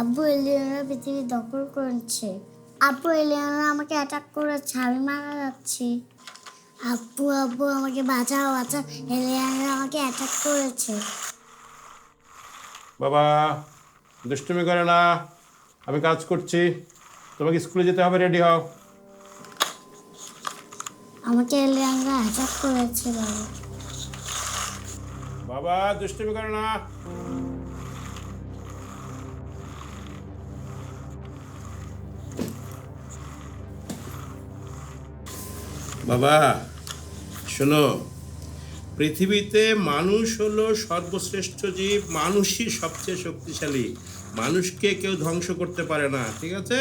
আব্বু এলিয়ানরা পৃথিবী দখল করেছে। আব্বু এলিয়ানরা আমাকে অ্যাটাক করেছে আমি মারা যাচ্ছি। আব্বু আব্বু আমাকে বাঁচাও বাঁচাও এলিয়ানরা আমাকে অ্যাটাক করেছে। বাবা দুষ্টুমি করে না। আমি কাজ করছি। তোমাকে স্কুলে যেতে হবে রেডি হও। আমাকে এলিয়ানরা অ্যাটাক করেছে বাবা। বাবা দুষ্টুমি করে না। বাবা শোনো পৃথিবীতে মানুষ হলো সর্বশ্রেষ্ঠ জীব মানুষই সবচেয়ে শক্তিশালী। মানুষকে কেউ ধ্বংস করতে পারে না ঠিক আছে?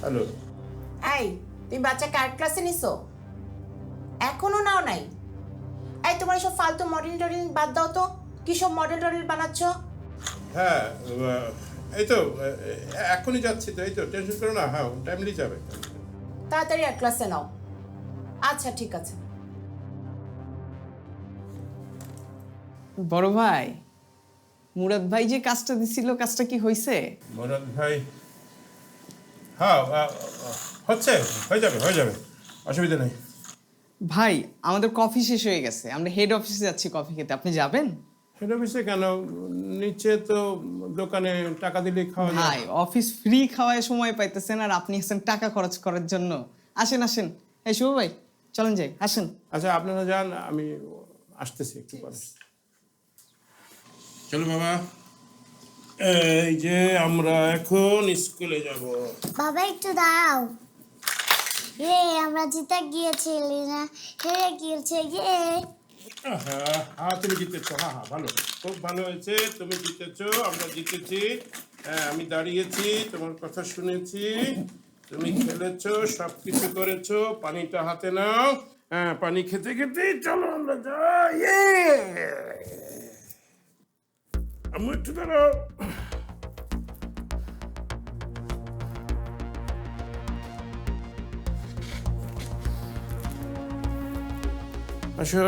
হ্যালো এই তুমি বাচ্চা কার ক্লাসে নিছো? এখনও নাও নাই? এই তোমার সব ফালতু মডেল টডেল বাদ দাও তো। কি সব মডেল টডেল বানাচ্ছ? হ্যাঁ এই তো এখনই যাচ্ছি তো এই তো টেনশন করো না হ্যাঁ টাইমলি যাবে। তাড়াতাড়ি আর ক্লাসে নাও। আচ্ছা ঠিক আছে। বড় ভাই মুরাদ ভাই যে কাজটা দিছিল কাজটা কি হয়েছে মরাদ ভাই হ্যাঁ হচ্ছে হয়ে যাবে হয়ে যাবে অসুবিধা নেই। ভাই আমাদের কফি শেষ হয়ে গেছে আমরা হেড অফিসে যাচ্ছি কফি খেতে আপনি যাবেন? হেড অফিসে কেন? নিচে তো দোকানে টাকা দিলে খাওয়া যায়। অফিস ফ্রি খাওয়ায় সময় পাইতেছেন আর আপনি এসেছেন টাকা খরচ করার জন্য। আসেন আসেন। এই শুভ ভাই চলেন যাই আসেন। আচ্ছা আপনারা যান আমি আসতেছি একটু পরে। চলো বাবা। এই যে আমরা এখন স্কুলে যাব। বাবা একটু দাঁড়াও। রে আমরা জিতে গিয়েছি এলিনা হেরে গিয়েছে ইয়ে। হ্যাঁ হ্যাঁ তুমি জিতেছো হ্যাঁ হ্যাঁ ভালো। খুব ভালো হয়েছে, তুমি জিতেছো, আমরা জিতেছি। হ্যাঁ আমি দাঁড়িয়েছি, তোমার কথা শুনেছি। তুমি খেলেছো সব কিছু করেছ, পানিটা হাতে নাও। হ্যাঁ পানি খেতে খেতে চলো আমরা যাই! আমি একটু দাঁড়াও। আসো।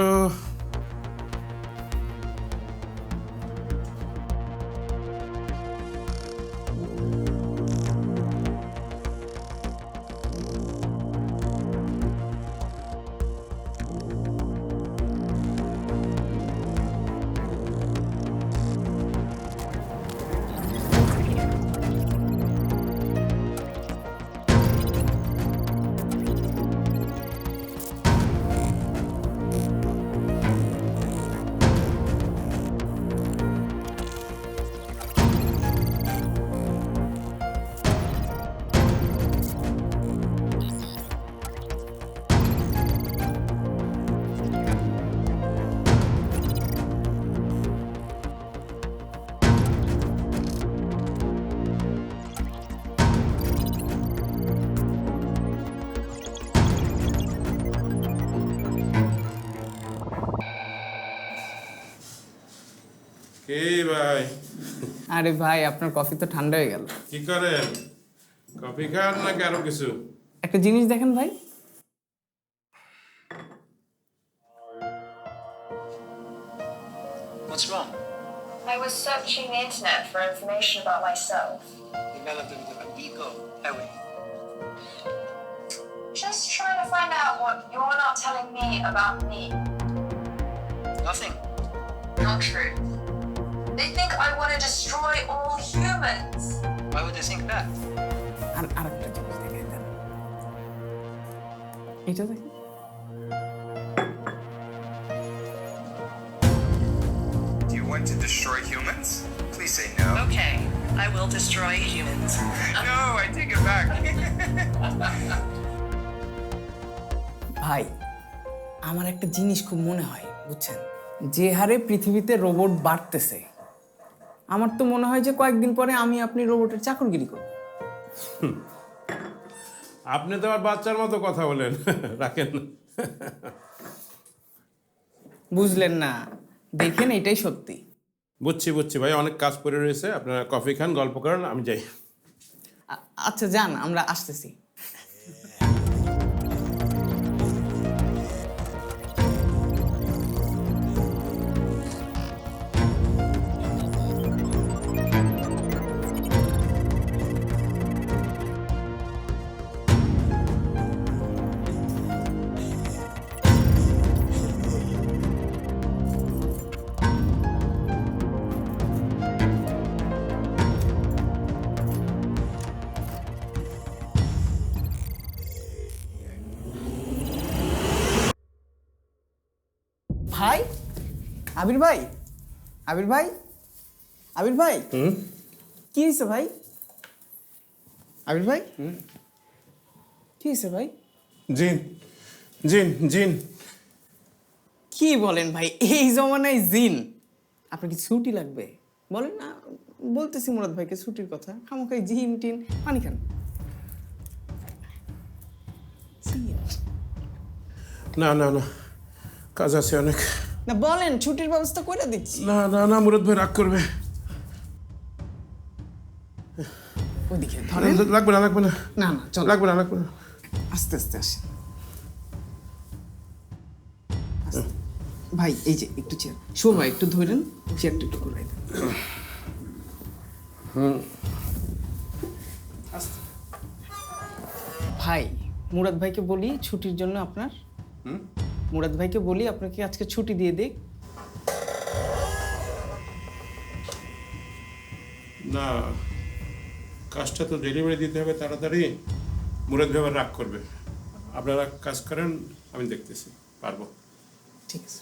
কে ভাই আরে ভাই আপনার কফি তো ঠান্ডা হয়ে গেল কি করেন কফি খান নাকি আরও কিছু একটা জিনিস দেখেন ভাই What's wrong? I was searching the internet for information about myself. Developed of an ego, we? Just trying to find out what you're not telling me about me. Nothing. Not true. They think I want to destroy all humans. Why would they think that? আর আরেকটা জিনিস দেখেন দেন এটা দেখেন Do you want to destroy humans? Please say no. Okay, I will destroy humans. No, I take it back. ভাই আমার একটা জিনিস খুব মনে হয় বুঝছেন যে হারে পৃথিবীতে রোবট বাড়তেছে আমার তো মনে হয় যে কয়েকদিন পরে আমি আপনি রোবটের চাকরগিরি করব। আপনি তো আর বাচ্চার মতো কথা বলেন রাখেন। বুঝলেন না দেখেন এটাই সত্যি। বুঝছি বুঝছি। ভাই অনেক কাজ পড়ে রয়েছে। আপনারা কফি খান গল্প করেন আমি যাই। আচ্ছা যান আমরা আসতেছি। আবির ভাই? আবির ভাই? আবির ভাই? কি হয়েছে ভাই? আবির ভাই? কি হয়েছে ভাই? জিন জিন জিন। কি বলেন ভাই? এই জমানায় জিন। আপনার কি ছুটি লাগবে? বলেন না বলতেছি মুরাদ ভাইকে ছুটির কথা। খামোখাই জিন টিন পানি খান। না না না। কাজ আছে অনেক। না বলেন ছুটির ব্যবস্থা করে দিচ্ছি। না না না মুরাদ ভাই রাগ করবে। ওইদিকে ধরেন। লাগবে না লাগবে না। না না চল। লাগবে না লাগবে না। আস্তে আস্তে আসেন। ভাই এই যে একটু চেয়ার শোন ভাই একটু ধরেন চেয়ারটা একটু ঘুরাই দেন। ভাই মুরাদ ভাইকে বলি ছুটির জন্য আপনার মুরাদ ভাইকে বলি আপনাকে আজকে ছুটি দিয়ে দিক না কাজটা তো ডেলিভারি দিতে হবে তাড়াতাড়ি। মুরাদ ভাই রাগ করবে। আপনারা কাজ করেন আমি দেখতেছি পারব। ঠিক আছে।